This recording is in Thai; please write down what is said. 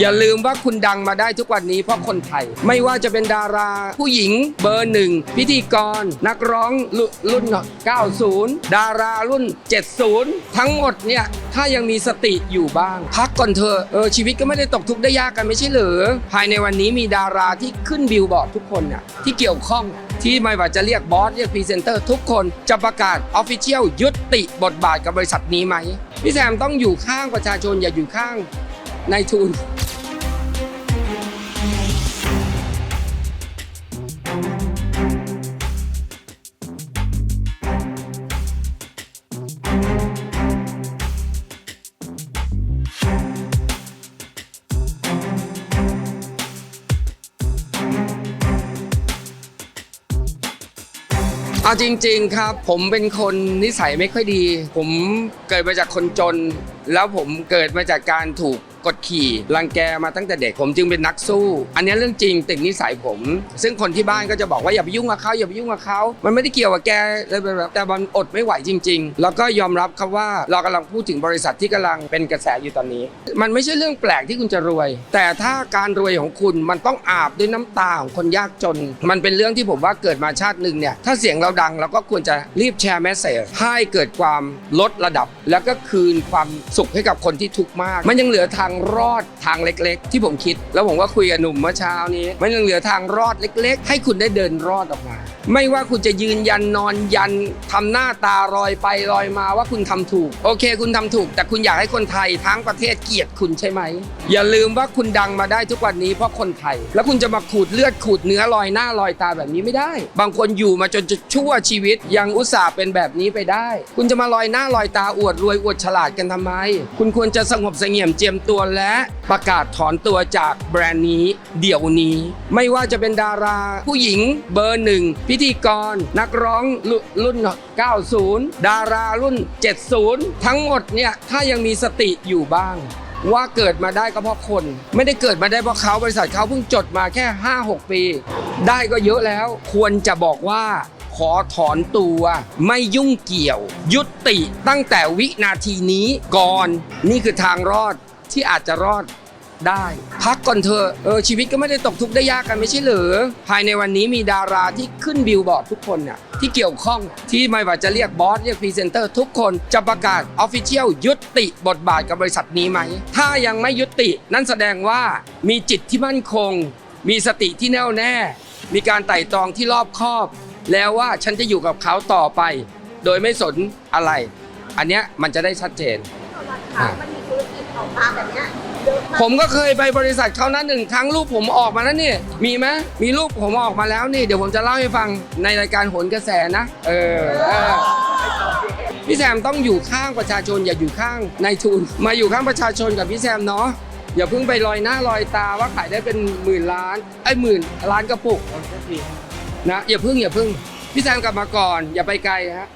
อย่าลืมว่าคุณดังมาได้ทุกวันนี้เพราะคนไทย ไม่ว่าจะเป็นดาราผู้หญิงเบอร์หนึ่งพิธีกร นักร้องรุรุ่น 90 ดารารุ่น 70 ทั้งหมดเนี่ย ถ้ายังมีสติอยู่บ้าง พักก่อนเถอะเออชีวิตก็ไม่ได้ตกทุกข์ได้ยากกันไม่ใช่เหรือภายในวันนี้มีดาราที่ขึ้นบิลบอร์ดทุกคนน่ะที่เกี่ยวข้องที่ไม่ว่าจะเรียกบอสเรียกพรีเซนเตอร์ทุกคนจะประกาศออฟฟิเชียลยุติบทบาทกับบริษัทนี้ไหมพี่แซมต้องอยู่ข้างประชาชนอย่าอยู่ข้าง นายทุนเอาจริงๆครับ ผมเป็นคนนิสัยไม่ค่อยดี ผมเกิดมาจากคนจน แล้วผมเกิดมาจากการถูก กดขี่รังแกมาตั้งแต่เด็กผมจึงเป็นนักสู้ อันนี้เรื่องจริงติดนิสัยผม ซึ่งคนที่บ้านก็จะบอกว่าอย่าไปยุ่งกับเขาอย่าไปยุ่งกับเขามันไม่ได้เกี่ยวกับแกเลยแบบแต่มันอดไม่ไหวจริง ๆ แล้วก็ยอมรับครับว่าเรากำลังพูดถึงบริษัทที่กำลังเป็นกระแสอยู่ตอนนี้ มันไม่ใช่เรื่องแปลกที่คุณจะรวย แต่ถ้าการรวยของคุณมันต้องอาบด้วยน้ำตาของคนยากจน มันเป็นเรื่องที่ผมว่าเกิดมาชาติหนึ่งเนี่ยถ้าเสียงเราดังเราก็ควรจะรีบแชร์แมสเซจให้เกิดความลดระดับ แล้วก็คืนความสุขให้กับคนที่ทุกข์มาก มันยังเหลือทางรอดทางเล็ก ๆ ที่ผมคิด แล้วผมก็คุยกับหนุ่มเมื่อเช้านี้ มันยังเหลือทางรอดเล็ก ๆ ให้คุณได้เดินรอดออกมา ไม่ว่าคุณจะยืนยันนอนยันทำหน้าตาลอยไปลอยมาว่าคุณทำถูก โอเค คุณทำถูก แต่คุณอยากให้คนไทยทั้งประเทศเกลียดคุณใช่ไหม อย่าลืมว่าคุณดังมาได้ทุกวันนี้เพราะคนไทย แล้วคุณจะมาขูดเลือดขูดเนื้อลอยหน้าลอยตาแบบนี้ไม่ได้ บางคนอยู่มาจนจะชั่วชีวิตยังอุตส่าห์เป็นแบบนี้ไปได้ คุณจะมาลอยหน้าลอยตาอวดรวยอวดฉลาดกันทำไม คุณควรจะสงบเสงี่ยมเจียมตัวและประกาศถอนตัวจากแบรนด์นี้เดี๋ยวนี้ ไม่ว่าจะเป็นดาราผู้หญิงเบอร์หนึ่งพิธีกร นักร้องรุรุ่น 90 ดารารุ่น 70 ทั้งหมดเนี่ยถ้ายังมีสติอยู่บ้าง ว่าเกิดมาได้ก็เพราะคน ไม่ได้เกิดมาได้เพราะเขาบริษัทเขาเพิ่งจดมาแค่ 5-6 ปี ได้ก็เยอะแล้วควรจะบอกว่าขอถอนตัวไม่ยุ่งเกี่ยว ยุติตั้งแต่วินาทีนี้ก่อนนี่คือทางรอดที่อาจจะรอด ได้ พักก่อนเถอะเออชีวิตก็ไม่ได้ตกทุกข์ได้ยากกันไม่ใช่เหรือ ภายในวันนี้มีดาราที่ขึ้นบิลบอร์ดทุกคนน่ะที่เกี่ยวข้องที่ไม่ว่าจะเรียกบอสเรียกพรีเซนเตอร์ทุกคนจะประกาศออฟฟิเชียลยุติบทบาทกับบริษัทนี้ไหม ถ้ายังไม่ยุตินั่นแสดงว่ามีจิตที่มั่นคง มีสติที่แน่วแน่ มีการไต่ตรองที่รอบคอบ แล้วว่าฉันจะอยู่กับเขาต่อไป โดยไม่สนอะไร อันเนี้ยมันจะได้ชัดเจนค่ะมันมีธุรกิจออกมาแบบเนี้ยเยอะมาก ผมก็เคยไปบริษัทเขานะหนึ่งครั้งรูปผมออกมาแล้วนี่มีไหมมีรูปผมออกมาแล้วนี่ เดี๋ยวผมจะเล่าให้ฟังในรายการโหนกระแสนะ เออเออพี่แซมต้องอยู่ข้างประชาชนอย่าอยู่ข้างนายทุนมาอยู่ข้างประชาชนกับพี่แซมเนาะอย่าเพิ่งไปลอยหน้าลอยตาว่าขายได้เป็นหมื่นล้านไอ้หมื่นล้านกระปุกนะอย่าเพิ่งอย่าเพิ่งพี่แซมกลับมาก่อน อย่าไปไกลฮะ